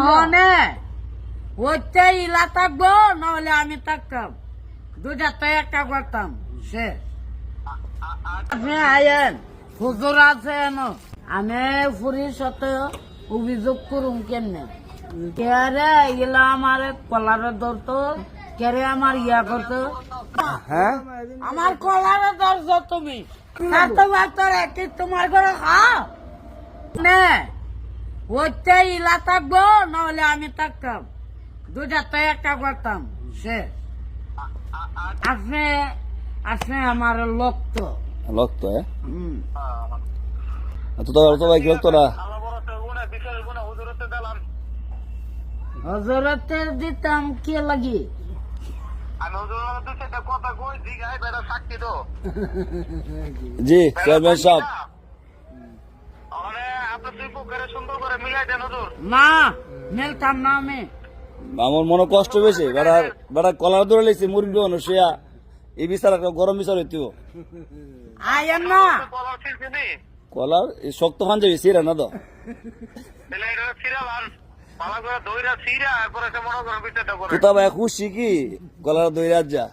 মানে? ওইটা ইলা থাকব নাহলে আমি থাকতাম। দুটাতে একটা করতাম সে আপনি আয়েন হুজুর আছে আমি ফুরির সাথে অভিযোগ করুম কেমনে? কেরে এগুলা আমার কলারে ধরতো? কেরে আমার ইয়া করতো? হ্যাঁ? আমার কলারে ধরছো তুমি। তোমার ঘরে খাও নে। ওইটা ইলা থাকব নাহলে আমি থাকতাম। দুটাতে একটা করতাম সে আপনি আপনি আমার লোক তো লক্ত হ্যাঁ হুম। তো তো তো ভাই কি লক্ত না হজরতের দিতাম কে লাগি? জি চেয়ারম্যান সাহেব। না মেলতাম না আমি আমার মনে কষ্ট বেশি বেড়া বেড়া কলার ধরে লেছি মুরগি এই বিচার একটা গরম বিচার আয়েন না। কলার শক্ত খান যাবি সিরা না তো। তুই তো ভাই খুশি কি? কলার দই রাত যা